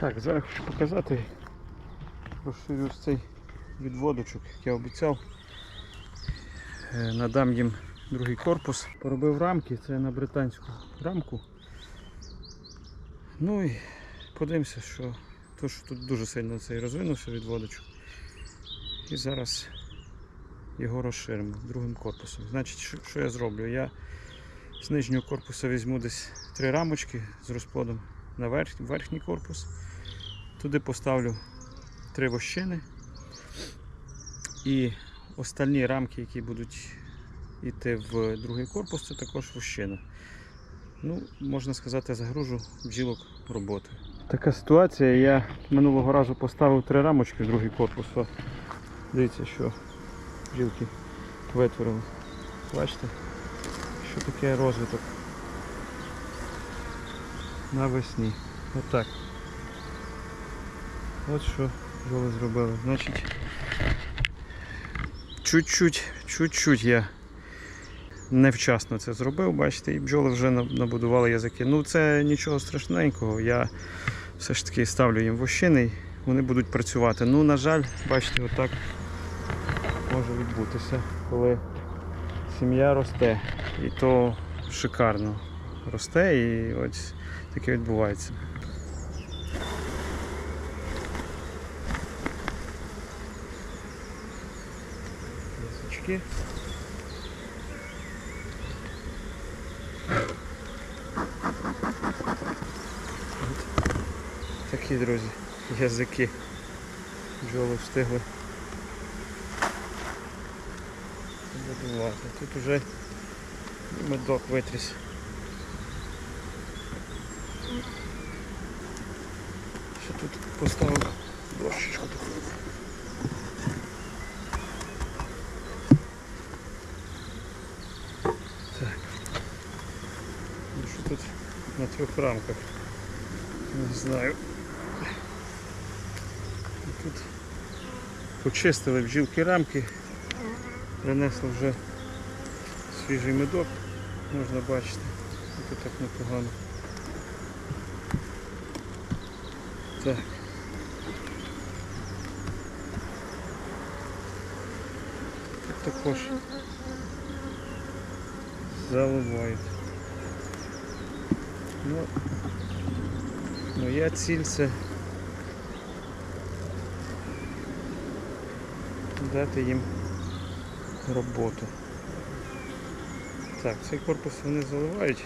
Так, зараз хочу показати. Розширю цей відводочок, як я обіцяв. Е, Надам їм другий корпус. Поробив рамки, це на британську рамку. Ну і подивимося, що, то, що тут дуже сильно цей розвинувся відводочок. І зараз його розширимо другим корпусом. Значить, що, що я зроблю? Я з нижнього корпусу візьму десь три рамочки з розплодом на верх, верхній корпус. Туди поставлю три вощини. І остальні рамки, які будуть йти в другий корпус, це також вощина. Ну, можна сказати, загружу бджілок роботою. Така ситуація. Я минулого разу поставив три рамочки в другий корпус. О, Дивіться, що бджілки витворили. Бачите, що таке розвиток навесні. Отак. От що бджоли зробили. Значить, чуть-чуть, чуть-чуть я невчасно це зробив, бачите, і бджоли вже набудували язики. Ну це нічого страшненького. Я все ж таки ставлю їм вощини, і вони будуть працювати. Ну, на жаль, бачите, отак може відбутися, коли сім'я росте. І то шикарно росте і ось таке відбувається. Язички. Такі, друзі, язики. Бджоли встигли. Забудувати. Тут уже медок витріс. Ще тут поставив дощечку таку. Так. Ну що тут на трьох рамках? Не знаю. Тут почистили бджілки рамки, принесли вже свіжий медок, можна бачити. Тут так непогано. Так. Тут також заливають. Ну, моя ціль це дати їм роботу. Так, цей корпус вони заливають.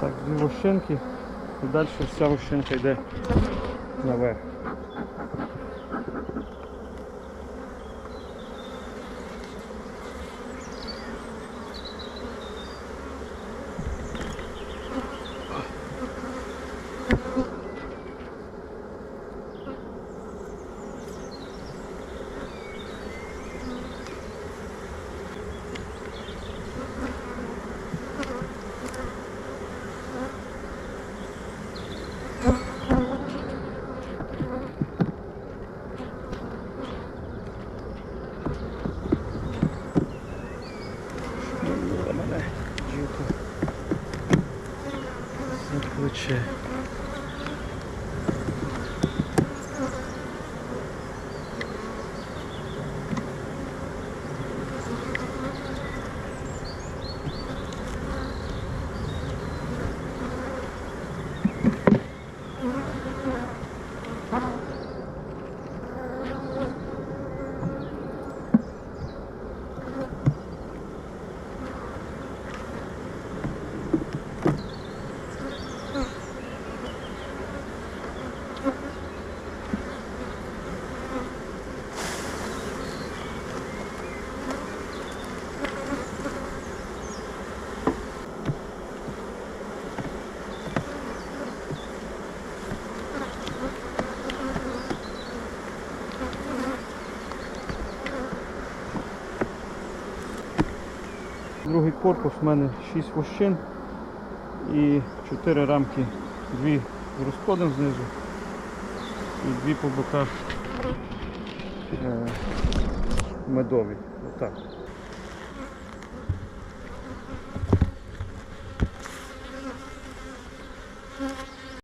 Так, дві вощинки і далі вся вощинка йде наверх. 对 Другий корпус в мене 6 вощин і 4 рамки, дві з розходом знизу і дві по боках е, медові. Отак.